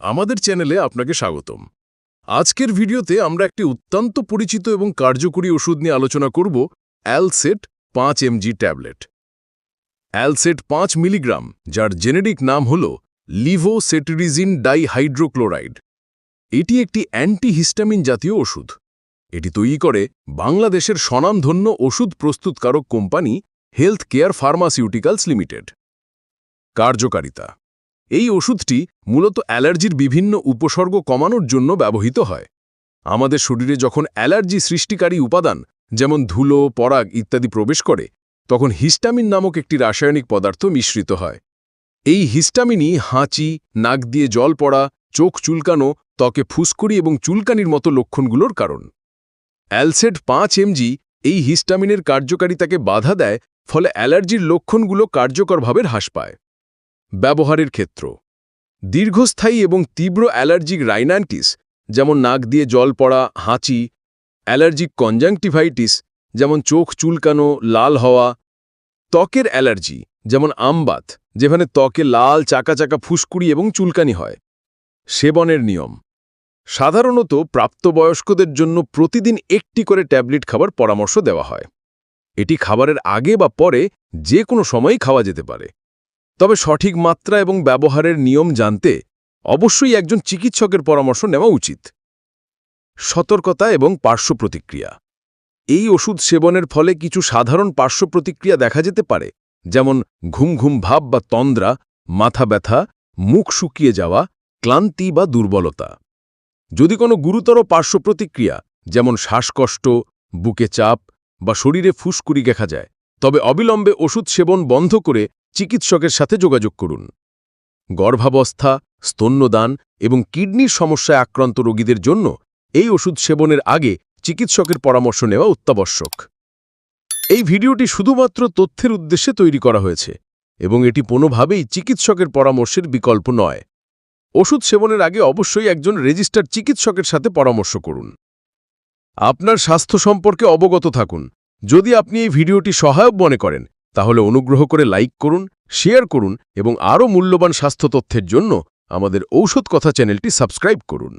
আমাদের চ্যানেলে আপনাকে স্বাগতম। আজকের ভিডিওতে আমরা একটি অত্যন্ত পরিচিত এবং কার্যকরী ওষুধ নিয়ে আলোচনা করব অ্যালসেট পাঁচ এমজি ট্যাবলেট। অ্যালসেট পাঁচ মিলিগ্রাম, যার জেনেরিক নাম হল লিভোসেটরিজিন ডাইহাইড্রোক্লোরাইড। এটি একটি অ্যান্টিহিস্টামিন জাতীয় ওষুধ। এটি তৈরি করে বাংলাদেশের স্বনামধন্য ওষুধ প্রস্তুতকারক company health care pharmaceuticals limited. কার্যকারিতা এই ওষুধটি মূলত অ্যালার্জির বিভিন্ন উপসর্গ কমানোর জন্য ব্যবহৃত হয়। আমাদের শরীরে যখন অ্যালার্জি সৃষ্টিকারী উপাদান, যেমন ধুলো, পরাগ ইত্যাদি প্রবেশ করে, তখন হিস্টামিন নামক একটি রাসায়নিক পদার্থ মিশ্রিত হয়। এই হিস্টামিনই হাঁচি, নাক দিয়ে জল পড়া, চোখ চুলকানো, ত্বকে ফুসকুড়ি এবং চুলকানির মতো লক্ষণগুলোর কারণ। অ্যালসেড পাঁচ এমজি এই হিস্টামিনের কার্যকারিতাকে বাধা দেয়, ফলে অ্যালার্জির লক্ষণগুলো কার্যকরভাবে হ্রাস পায়। ব্যবহারের ক্ষেত্র। দীর্ঘস্থায়ী এবং তীব্র অ্যালার্জিক রাইনাইটিস, যেমন নাক দিয়ে জল পড়া, হাঁচি, অ্যালার্জিক কনজাংটিভাইটিস, যেমন চোখ চুলকানো, লাল হওয়া, ত্বকের অ্যালার্জি, যেমন আমবাত যেখানে ত্বকে লাল, চাকা চাকা ফুসকুড়ি এবং চুলকানি হয়। সেবনের নিয়ম। সাধারণত প্রাপ্তবয়স্কদের জন্য প্রতিদিন একটি করে ট্যাবলেট খাবার পরামর্শ দেওয়া হয়। এটি খাবারের আগে বা পরে যে কোনো সময়ই খাওয়া যেতে পারে। তবে সঠিক মাত্রা এবং ব্যবহারের নিয়ম জানতে অবশ্যই একজন চিকিৎসকের পরামর্শ নেওয়া উচিত। সতর্কতা এবং পার্শ্ব প্রতিক্রিয়া। এই ওষুধ সেবনের ফলে কিছু সাধারণ পার্শ্ব প্রতিক্রিয়া দেখা যেতে পারে, যেমন ঘুম ঘুম ভাব বা তন্দ্রা, মাথা ব্যথা, মুখ শুকিয়ে যাওয়া, ক্লান্তি বা দুর্বলতা। যদি কোনো গুরুতর পার্শ্ব প্রতিক্রিয়া, যেমন শ্বাসকষ্ট, বুকে চাপ বা শরীরে ফুসকুড়ি দেখা যায়, তবে অবিলম্বে ওষুধ সেবন বন্ধ করে চিকিৎসকের সাথে যোগাযোগ করুন। গর্ভাবস্থা, স্তন্যদান এবং কিডনির সমস্যায় আক্রান্ত রোগীদের জন্য এই ওষুধ সেবনের আগে চিকিৎসকের পরামর্শ নেওয়া অত্যাবশ্যক। এই ভিডিওটি শুধুমাত্র তথ্যের উদ্দেশ্যে তৈরি করা হয়েছে এবং এটি কোনোভাবেই চিকিৎসকের পরামর্শের বিকল্প নয়। ওষুধ সেবনের আগে অবশ্যই একজন রেজিস্টার চিকিৎসকের সাথে পরামর্শ করুন। আপনার স্বাস্থ্য সম্পর্কে অবগত থাকুন। যদি আপনি এই ভিডিওটি সহায়ক মনে করেন তাহলে অনুগ্রহ করে লাইক করুন, শেয়ার করুন এবং আরও মূল্যবান স্বাস্থ্য তথ্যের জন্য আমাদের ঔষধ কথা চ্যানেলটি সাবস্ক্রাইব করুন।